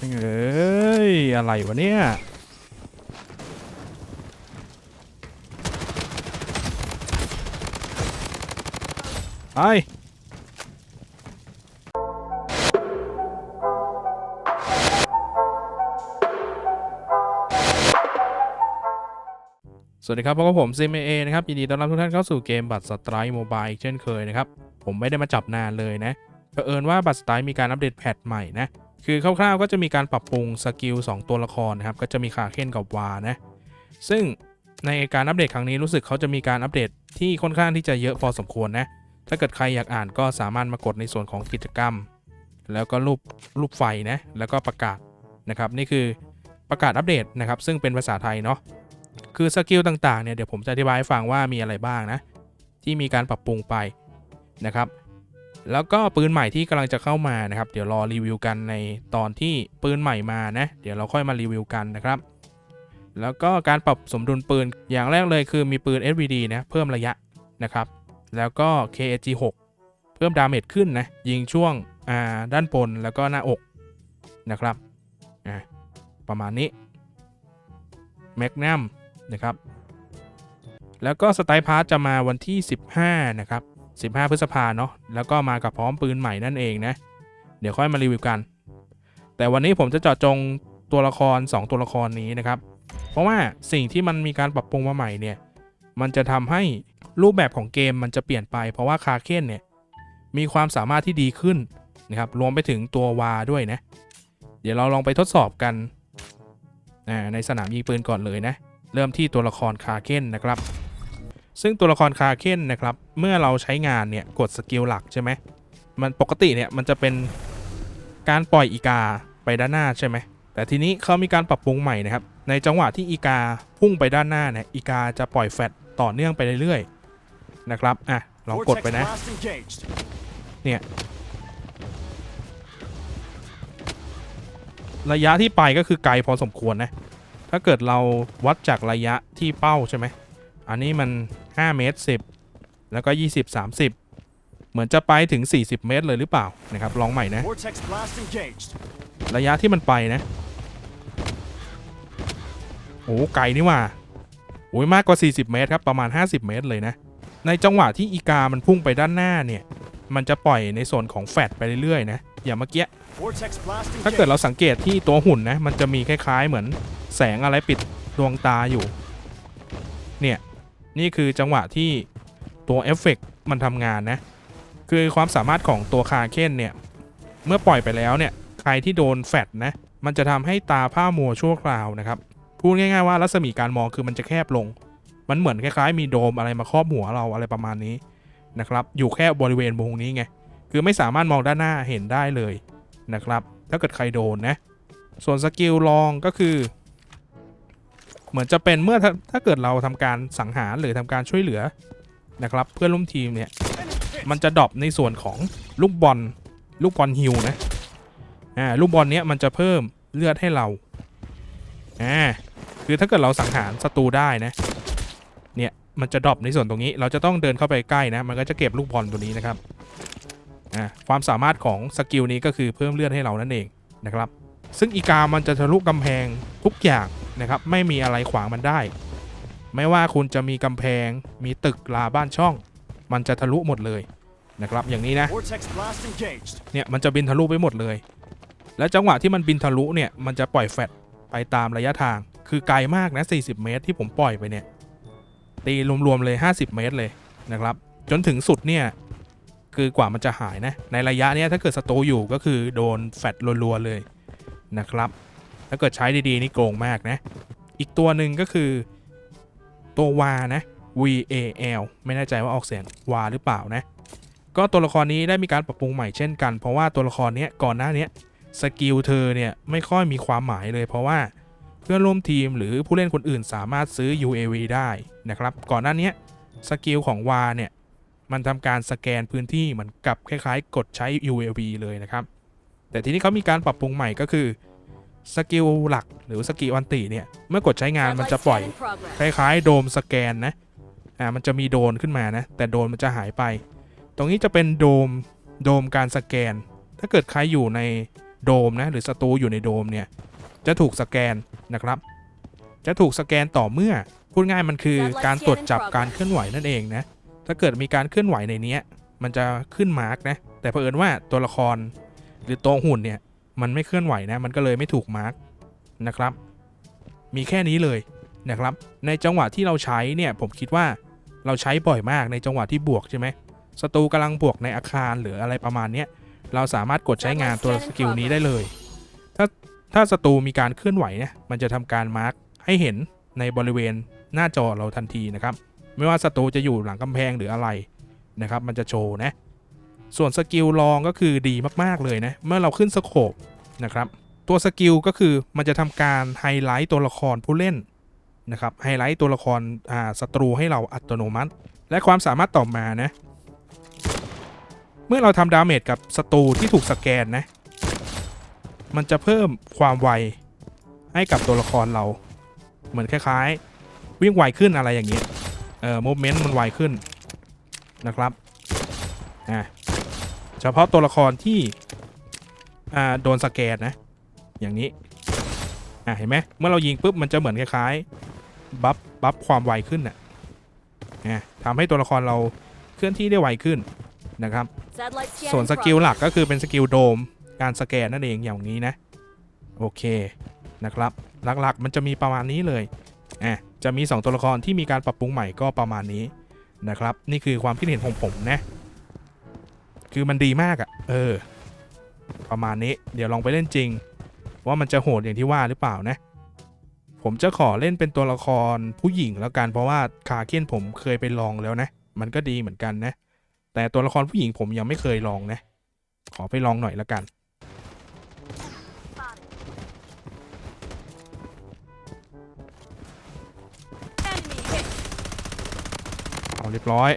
เอ้ย อะไรวะเนี่ยไปสวัสดีครับพบกับผม CMA นะครับ ยินดีต้อนรับทุกท่านเข้าสู่เกมบัตรสไตร์โมบายเช่นเคยนะครับ ผมไม่ได้มาจับนานเลยนะเผอิญว่าบัตรสไตร์มีการอัปเดตแพทใหม่นะ คือคร่าวๆก็จะมีการปรับปรุงสกิล2ตัวละครนะครับ ก็จะมีคาเคนกับวานะ ซึ่งในการอัปเดตครั้งนี้รู้สึกเขาจะมีการอัปเดตที่ค่อนข้างที่จะเยอะพอสมควรนะ ถ้าเกิดใครอยากอ่านก็สามารถมากดในส่วนของกิจกรรม แล้วก็รูปรูปไฟนะ แล้วก็ประกาศนะครับ นี่คือประกาศอัปเดตนะครับ ซึ่งเป็นภาษาไทยเนาะ คือสกิลต่างๆเนี่ยเดี๋ยวผมจะอธิบายให้ฟังว่ามีอะไรบ้างนะ ที่มีการปรับปรุงไปนะครับ แล้วก็ปืนใหม่ที่กำลังจะเข้ามานะครับ เดี๋ยวรอรีวิวกันในตอนที่ปืนใหม่มานะ เดี๋ยวเราค่อยมารีวิวกันนะครับ แล้วก็การปรับสมดุลปืนอย่างแรกเลยคือมีปืน SVD นะเพิ่มระยะนะครับ แล้วก็ KAG 6เพิ่มดาเมจขึ้นนะ ยิงช่วงด้านบนแล้วก็หน้าอกนะครับอ่าประมาณนี้แมกนัมนะครับ แล้วก็สไตล์พาร์ทจะมาวันที่ 15 นะครับ 15 พฤษภาเนาะแล้วก็มากับพร้อมปืนใหม่นั่นเองนะ เดี๋ยวค่อยมารีวิวกัน แต่วันนี้ผมจะเจาะจงตัวละคร 2 ตัวละครนี้นะครับ เพราะว่าสิ่งที่มันมีการปรับปรุงมาใหม่เนี่ย มันจะทำให้รูปแบบของเกมมันจะเปลี่ยนไป เพราะว่าคาเคนเนี่ยมีความสามารถที่ดีขึ้นนะครับ รวมไปถึงตัววาด้วยนะ เดี๋ยวเราลองไปทดสอบกันในสนามยิงปืนก่อนเลยนะ เริ่มที่ตัวละครคาเคนนะครับ ซึ่งตัวละครคาเคนนะครับ เมื่อเราใช้งานเนี่ยกดสกิลหลักใช่ไหมมันปกติเนี่ยมันจะเป็นการปล่อยอีกาไปด้านหน้าใช่ไหมแต่ทีนี้เขามีการปรับปรุงใหม่นะครับ ในจังหวะที่อีกาพุ่งไปด้านหน้าเนี่ยอีกาจะปล่อยแฟลตต่อเนื่องไปเรื่อยๆนะครับอะลองกดไปนะ Vortex blast engaged. ระยะที่ไปก็คือไกลพอสมควรนะ ถ้าเกิดเราวัดจากระยะที่เป้าใช่ไหม อันนี้มัน 5 เมตร 10 แล้วก็ 20 30 เหมือนจะไปถึง 40 เมตรเลยหรือเปล่านะครับลองใหม่นะ Vortex blast engaged. ระยะที่มันไปนะโอ้ไกลนี่หว่าโอ้ยมากกว่า 40 เมตรครับประมาณ 50 เมตรเลยนะ ในจังหวะที่อีกามันพุ่งไปด้านหน้าเนี่ยมันจะปล่อยในส่วนของแฟดไปเรื่อยๆนะอย่างเมื่อกี้ Vortex blast ถ้าเกิด engaged. เราสังเกตที่ตัวหุ่นนะมันจะมีคล้ายๆ เหมือนแสงอะไรปิดดวงตาอยู่ เนี่ย นี่คือจังหวะที่ตัวเอฟเฟกต์มันทำงานนะ คือความสามารถของตัวคาเคนเนี่ย เมื่อปล่อยไปแล้วเนี่ย ใครที่โดนแฟดนะ มันจะทำให้ตาผ้ามัวชั่วคราวนะครับ พูดง่ายๆว่ารัศมีการมองคือมันจะแคบลง มันเหมือนคล้ายๆ มีโดมอะไรมาครอบหัวเราอะไรประมาณนี้นะครับ อยู่แค่บริเวณวงนี้ไง คือไม่สามารถมองด้านหน้าเห็นได้เลยนะครับ ถ้าเกิดใครโดนนะ ส่วนสกิลลองก็คือ เหมือนจะเป็นเมื่อถ้าถ้าเกิดเราทำการสังหารหรือทำการช่วยเหลือนะครับ เพื่อนร่วมทีมเนี่ยมันจะดรอปในส่วนของลูกบอลลูกบอลฮิวนะอ่าลูกบอลเนี้ยมันจะเพิ่มเลือดให้เราอ่าคือถ้าเกิดเราสังหารศัตรูได้นะเนี่ยมันจะดรอปในส่วนตรงนี้เราจะต้องเดินเข้าไปใกล้นะมันก็จะเก็บลูกบอลตัวนี้นะครับอะความสามารถของสกิลนี้ก็คือเพิ่มเลือดให้เรานั่นเองนะครับ ซึ่งอีกามันจะทะลุกำแพงทุกอย่างนะครับ ไม่มีอะไรขวางมันได้ ไม่ว่าคุณจะมีกำแพง มีตึกลาบ้านช่อง มันจะทะลุหมดเลยนะครับ อย่างนี้นะ Vortex blast engaged. เนี่ยมันจะบินทะลุไปหมดเลย และจังหวะที่มันบินทะลุเนี่ย มันจะปล่อยแฟลตไปตามระยะทาง คือไกลมากนะ 40 เมตรที่ผมปล่อยไปเนี่ย ตีรวมๆเลย 50 เมตรเลยนะครับ จนถึงสุดเนี่ยคือกว่ามันจะหายนะ ในระยะเนี้ยถ้าเกิดศัตรูอยู่ก็คือโดนแฟดรัวๆเลย นะครับ ถ้าเกิดใช้ดีๆนี่โกงมากนะ อีกตัวหนึ่งก็คือตัววานะ V A L ไม่แน่ใจว่าออกเสียงวาหรือเปล่านะ ก็ตัวละครนี้ได้มีการปรับปรุงใหม่เช่นกัน เพราะว่าตัวละครนี้ก่อนหน้านี้สกิลเธอเนี่ยไม่ค่อยมีความหมายเลย เพราะว่าเพื่อนร่วมทีมหรือผู้เล่นคนอื่นสามารถซื้อ UAV ได้นะครับ ก่อนหน้านี้สกิลของวาเนี่ยมันทำการสแกนพื้นที่เหมือนกับคล้ายๆ กดใช้ UAV เลยนะครับ แต่ทีนี้เขามีการปรับปรุงใหม่ก็คือสกิลหลักหรือสกิลอันติเนี่ย เมื่อกดใช้งานมันจะปล่อยคล้ายๆ โดมสแกนนะ อ่ามันจะมีโดนขึ้นมานะ แต่โดนมันจะหายไป ตรงนี้จะเป็นโดมโดมการสแกน ถ้าเกิดใครอยู่ในโดมนะหรือศัตรูอยู่ในโดมเนี่ย จะถูกสแกนนะครับ จะถูกสแกนต่อเมื่อพูดง่ายมันคือการตรวจจับการเคลื่อนไหวนั่นเองนะ ถ้าเกิดมีการเคลื่อนไหวในเนี้ยมันจะขึ้นมาร์กนะ แต่เผอิญว่าตัวละคร หรือตัวหุ่นเนี่ยมันไม่เคลื่อนไหวนะมันก็เลยไม่ถูกมาร์กนะครับ มีแค่นี้เลยนะครับ ในจังหวะที่เราใช้เนี่ยผมคิดว่าเราใช้บ่อยมากในจังหวะที่บวกใช่ไหมศัตรูกำลังบวกในอาคารหรืออะไรประมาณเนี้ยเราสามารถกดใช้งานตัวสกิลนี้ได้เลย ถ้าถ้าศัตรูมีการเคลื่อนไหวเนี่ยมันจะทำการมาร์กให้เห็นในบริเวณหน้าจอเราทันทีนะครับ ไม่ว่าศัตรูจะอยู่หลังกำแพงหรืออะไรนะครับ มันจะโชว์นะ ส่วนสกิลลองก็คือดีมากๆเลยนะ เมื่อเราขึ้นสโคปนะครับ ตัวสกิลก็คือมันจะทำการไฮไลท์ตัวละครผู้เล่นนะครับ ไฮไลท์ตัวละครอ่าศัตรูให้เราอัตโนมัติ และความสามารถต่อมานะ เมื่อเราทำดาเมจกับศัตรูที่ถูกสแกนนะ มันจะเพิ่มความไวให้กับตัวละครเรา เหมือนคล้ายๆ วิ่งไวขึ้นอะไรอย่างเงี้ยเอ่อโมเมนต์มันไวขึ้นนะครับ อ่า เฉพาะตัวละครที่อ่าโดนสแกนนะ อย่างนี้อะเห็นไหมเมื่อเรายิงปุ๊บมันจะเหมือนคล้ายๆบัฟบัฟความไวขึ้นน่ะอะทำให้ตัวละครเราเคลื่อนที่ได้ไวขึ้นนะครับ ส่วนสกิลหลักก็คือเป็นสกิลโดมการสแกนนั่นเองอย่างนี้นะ โอเคนะครับหลักๆมันจะมีประมาณนี้เลยอะจะมี 2 ตัวละครที่มีการปรับปรุงใหม่ก็ประมาณนี้นะครับ นี่คือความคิดเห็นของผมนะ คือมันดีมากอะ่ะ เออ ประมาณนี้ เดี๋ยวลองไปเล่นจริง ว่ามันจะโหดอย่างที่ว่าหรือเปล่านะ ผมจะขอเล่นเป็นตัวละครผู้หญิงแล้วกัน เพราะว่าคาเคนผมเคยไปลองแล้วนะ มันก็ดีเหมือนกันนะ แต่ตัวละครผู้หญิงผมยังไม่เคยลองนะ ขอไปลองหน่อยละกันเอาเรียบร้อย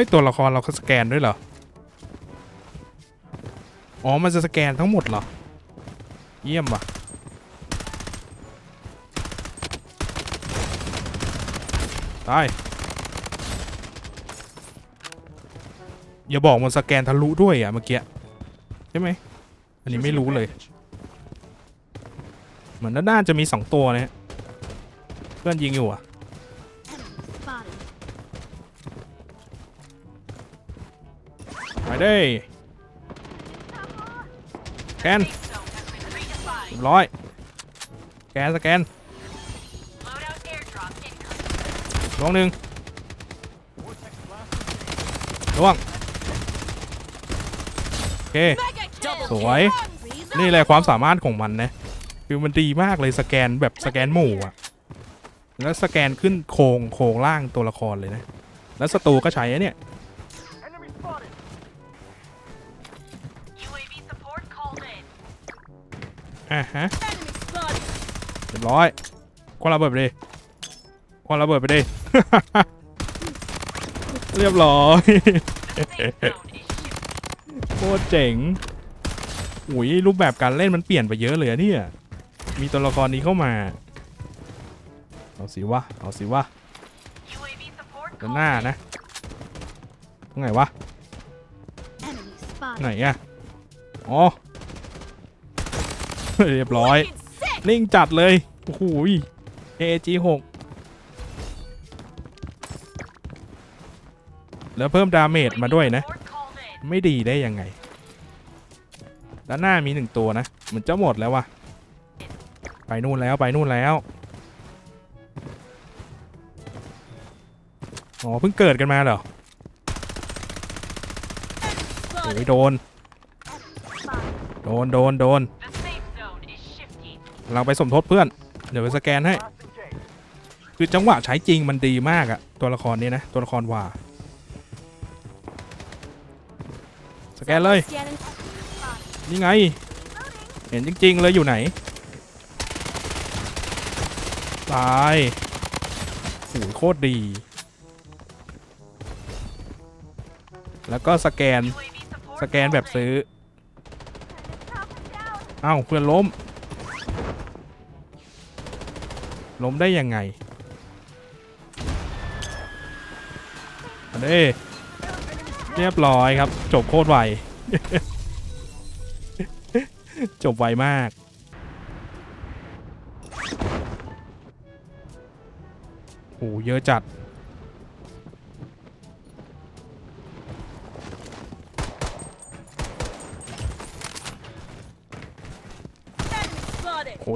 ฮ้ยตัวละครเราก็สแกนด้วยเหรอ อ๋อ มันจะสแกนทั้งหมดเหรอ เยี่ยมว่ะ ตาย อย่าบอกมันสแกนทะลุด้วยอะเมื่อกี้ ใช่ไหม อันนี้ไม่รู้เลย เหมือนด้านๆจะมีสองตัวนะฮะเพื่อนยิงอยู่อะ ไปได้สแกนร้อยแกนสแกนลงหนึ่งล่วงโอเคสวย นี่แหละความสามารถของมันนะ คือมันดีมากเลยสแกนแบบสแกนหมู่อะแล้วสแกนขึ้นโครงโครงล่างตัวละครเลยนะ แล้วศัตรูก็ใช้เนี่ย อะฮะเรียบร้อยควันระเบิดไปดิควันระเบิดไปดิ เรียบร้อยโคตรเจ๋งอุ้ยรูปแบบการเล่นมันเปลี่ยนไปเยอะเลยอะเนี่ย มีตัวละครนี้เข้ามา เอาสิวะ เอาสิวะ UAV support ด้านหน้านะตรงไหนวะ ไหนอะอ๋อ เรียบร้อย นิ่งจัดเลย โอ้โห AG 6แล้วเพิ่มดาเมจมาด้วยนะ ไม่ดีได้ยังไง ด้านหน้ามีหนึ่งตัวนะเหมือนจะหมดแล้ววะไปนู่นแล้วไปนู่นแล้ว อ๋อ เพิ่งเกิดกันมาเหรอโอ้ยโดน โดน โดน โดน เราไปสมทบเพื่อน เดี๋ยวไปสแกนให้ คือจังหวะใช้จริงมันดีมากอะตัวละครนี้นะ ตัวละครว่า สแกนเลย นี่ไง เห็นจริง ๆ เลยอยู่ไหน ตายโอ้โหโคตรดี แล้วก็สแกน สแกนแบบซื้อ เอ้าเพื่อนล้ม ล้มได้ยังไงอันนี้เรียบร้อยครับ จบโคตรไว จบไวมากโอ้เยอะจัด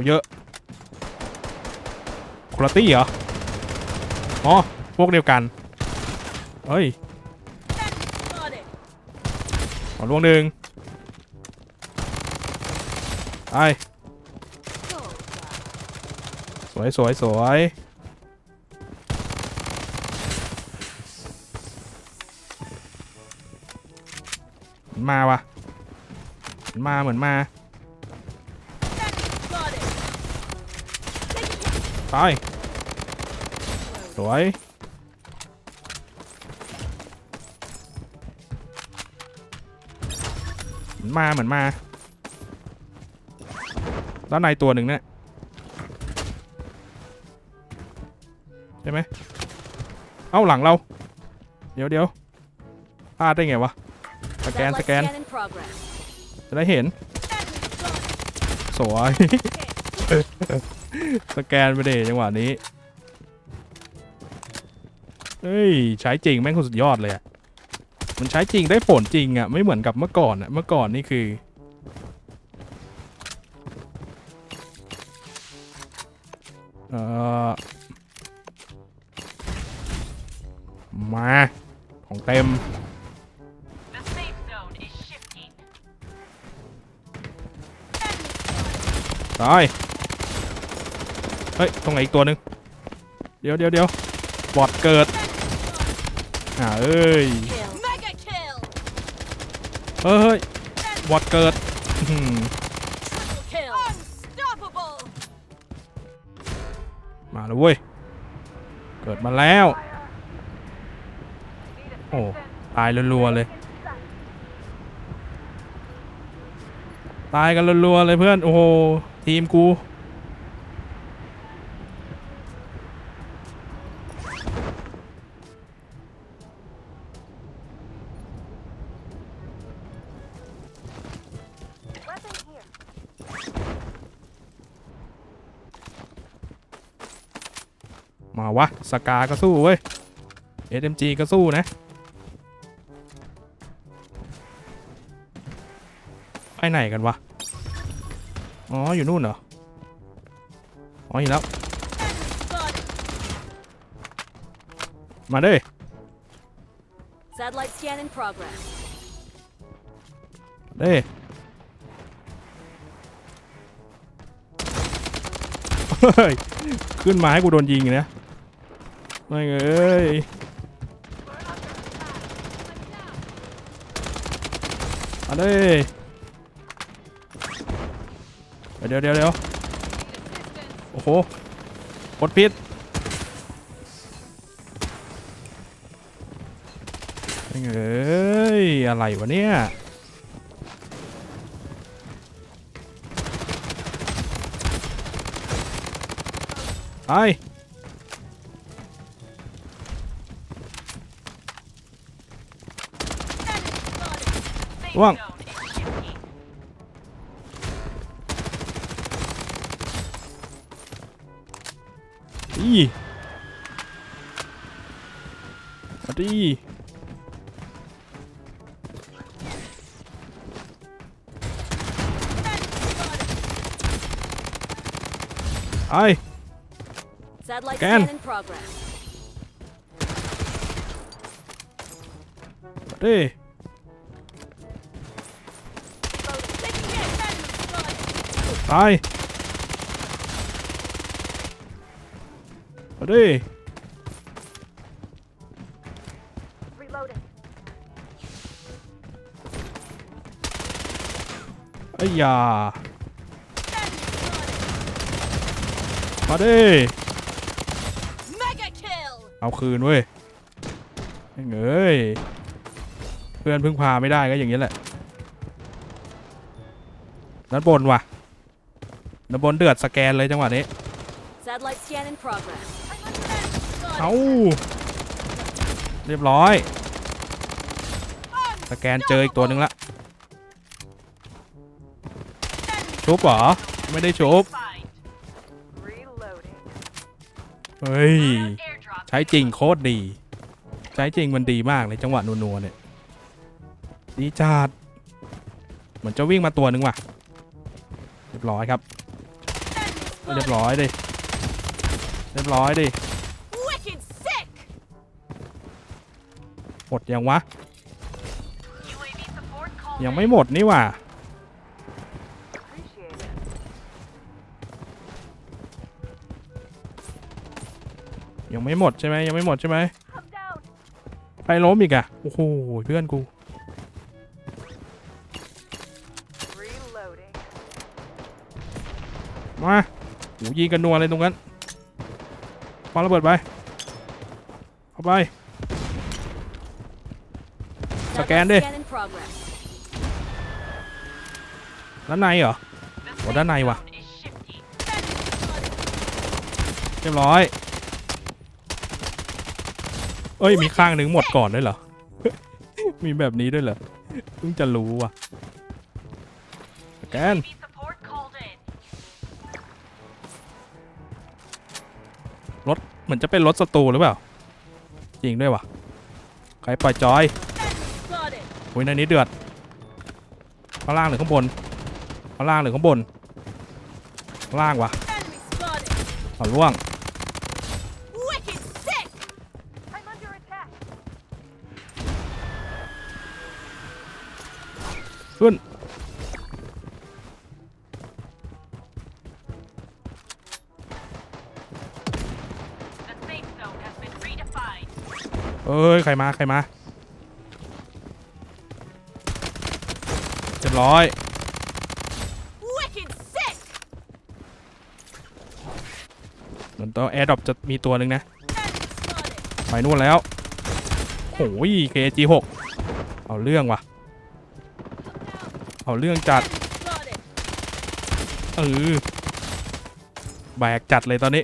เยอะคุณตี้เหรอ อ๋อ พวกเดียวกัน เฮ้ยขอล่วงหนึ่งไปสวยสวยสวยเหมือนมาวะเหมือนมาเหมือนมา ตาย สวย เหมือนมาเหมือนมาด้านในตัวหนึ่งเนี่ยใช่ไหม เอ้าหลังเรา เดี๋ยวเดี๋ยวพลาดได้ไงวะ สแกน สแกน in progress. จะได้เห็น สวย สแกนไปเดจังหวะนี้ เฮ้ย ใช้จริงแม่งสุดยอดเลยอะมันใช้จริงได้ผลจริงอะไม่เหมือนกับเมื่อก่อนอะเมื่อก่อนนี่คือ เออมา ของเต็มตาย เฮ้ย ตรงไหนอีกตัวหนึ่งเดี๋ยวเดี๋ยวเดี๋ยวบอดเกิด อ่าเอ้ย เฮ้ยบอดเกิดมาแล้วเว้ย เกิดมาแล้ว โอ้ ตายรัวๆเลย ตายกันรัวๆเลยเพื่อน โอ้โห ทีมกูาวะสกาก็สู้เว้ย SMG ก็สู้นะไปไหนกันวะ อ๋อ อยู่นู่นเหรอ อ๋อเห็นแล้ว มาเด้ Satellite scan in progress. เด้เฮ้ยขึ้นมาให้กูโดนยิงอีกนะ ไม่งเอ้ยมาเด้เดี๋ยวเดี๋ยวเดี๋ยวโอ้โหกดพิษไม่เอ้ยอะไรวะเนี่ยไป Safe Wrong. zone is shifting. อีมาดีไอ Satellite Scan. scan in progress. มาดี ตายมาดี Reloading. ไอ้ยามาดี Mega kill. เอาคืนเว้ยแม่งเอ้ยเพื่อนพึ่งพาไม่ได้ก็อย่างนี้แหละด้านบนว่ะด้า นบนเดือดสแกนเลยจังหวะนี้ Satellite scan in progress. เอาเรียบร้อย สแกนเจออีกตัวหนึ่งละชุบเหรอ ไม่ได้ชุบ Reloading. เฮ้ย Airdrop. ใช้จริงโคตรดี ใช้จริงมันดีมากเลยจังหวะนัวๆเนี่ย ดีจัดเหมือนจะวิ่งมาตัวหนึ่งว่ะ เรียบร้อยครับ เรียบร้อยดิ เรียบร้อยดิ Wicked sick. หมดยังวะ UAV support call. ยังไม่หมดนี่ว่ะ Appreciate it. ยังไม่หมดใช่ไหมยังไม่หมดใช่ไหม I'm down. ไปล้มอีกอะโอ้โหเพื่อนกู Reloading. มาโหยิงกันนัวเลยตรงนั้นปาระเบิดไปเข้าไป Scan đi. Scan in progress. ด้านในเหรอโอ้ด้านในว่ะ เรียบร้อย เอ้ย มีข้างหนึ่งหมดก่อนด้วยเหรอ มีแบบนี้ด้วยเหรอ เพิ่งจะรู้ว่ะ สแกน มือนจะเป็นรถสตูหรือเปล่า จริงด้วยวะใครปล่อยจอย Spotted. อุ้ยในนี้เดือดข้างล่างหรือข้างบนข้างล่างหรือข้างบนข้างล่างวะ Enemy spotted. เอาล่วงขึ้น เอ้ยใครมาใครมาเรียบร้อย Wicked sick. เหมือนตัวแอร์ดรอปจะมีตัวหนึ่งนะ Enemy spotted. ไปนู่นแล้วโอ้ย KG6 เอาเรื่องว่ะ เอาเรื่องจัด Enemy spotted. เออ แบกจัดเลยตอนนี้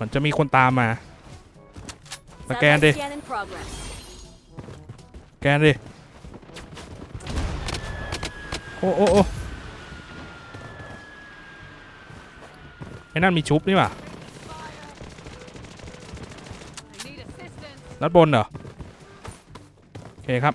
มันจะมีคนตามมาสแกนดิ Scan in progress. แกนดิโอ้โอ้โอ้ไอ้นั่นมีชุบนี่ว่ะ I need assistance. นัดบนเหรอ โอเคครับ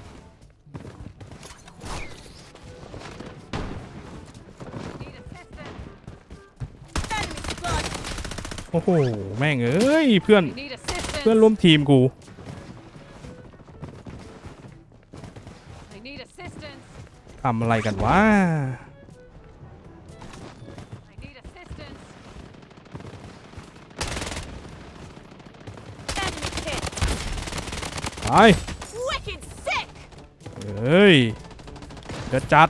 อ้โห แม่งเอ้ย เพื่อน Need assistance. เพื่อนร่วมทีมกู I need assistance. ทำอะไรกันวะ I need assistance. Enemy hit. ไป Wicked sick. เฮ้ยเดี๋ยวจัด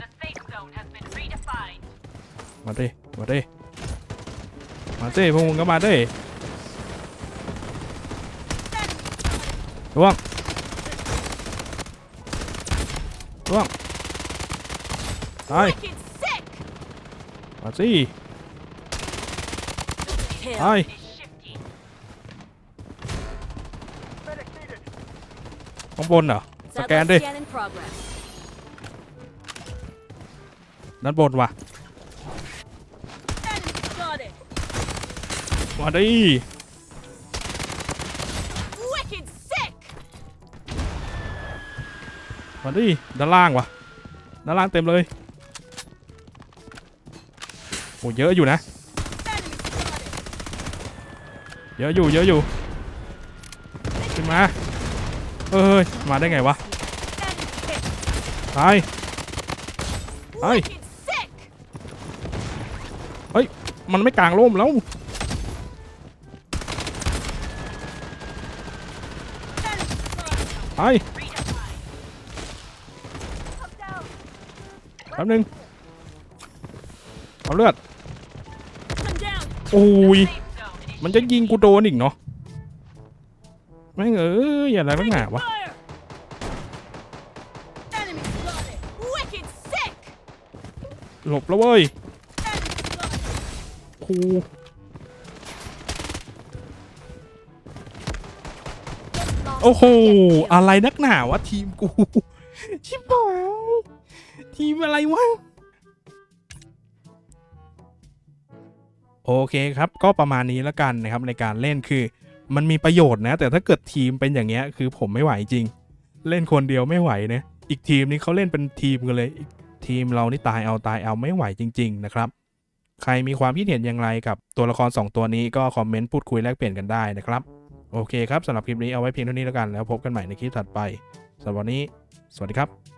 The safe zone has been redefined. มาดิ มาดิ Mà tới vô các bạn đấy, Đúng không? Đúng không? Đấy gì? Đấy Không bồn à? Scan đi Đánh bồn mà มาดิ Wicked sick. มาดิด้านล่างว่ะด้านล่างเต็มเลยโอ้เยอะอยู่นะ Enemy spotted. เยอะอยู่เยอะอยู่ขึ้นมาเอ้ยมาได้ไงวะ Enemy hit. ตาย Aye. Wicked sick. มันไม่กลางร่มแล้ว ไปแป๊บนึงเอาเลือดโอ้ยมันจะยิงกูโดนอีกเนาะไม่งเอออย่าอะไรนักหนาวะหลบแล้วเว้ยครู โอ้โห get kill. อะไรนักหนาวะทีมกู ชิบหายทีมอะไรวะ โอเคครับ ก็ประมาณนี้แล้วกันนะครับในการเล่นคือ มันมีประโยชน์นะ แต่ถ้าเกิดทีมเป็นอย่างเงี้ย คือผมไม่ไหวจริง เล่นคนเดียวไม่ไหวนะอีกทีมนี้เขาเล่นเป็นทีมกันเลยอีกทีมเรานี่ตายเอาตายเอาไม่ไหวจริง ๆ นะครับ ใครมีความคิดเห็นอย่างไรกับตัวละคร 2 ตัวนี้ก็คอมเมนต์พูดคุยแลกเปลี่ยนกันได้นะครับ โอเคครับสำหรับคลิปนี้เอาไว้เพียงเท่านี้แล้วกันแล้วพบกันใหม่ในคลิปถัดไปสำหรับวันนี้ สวัสดีครับ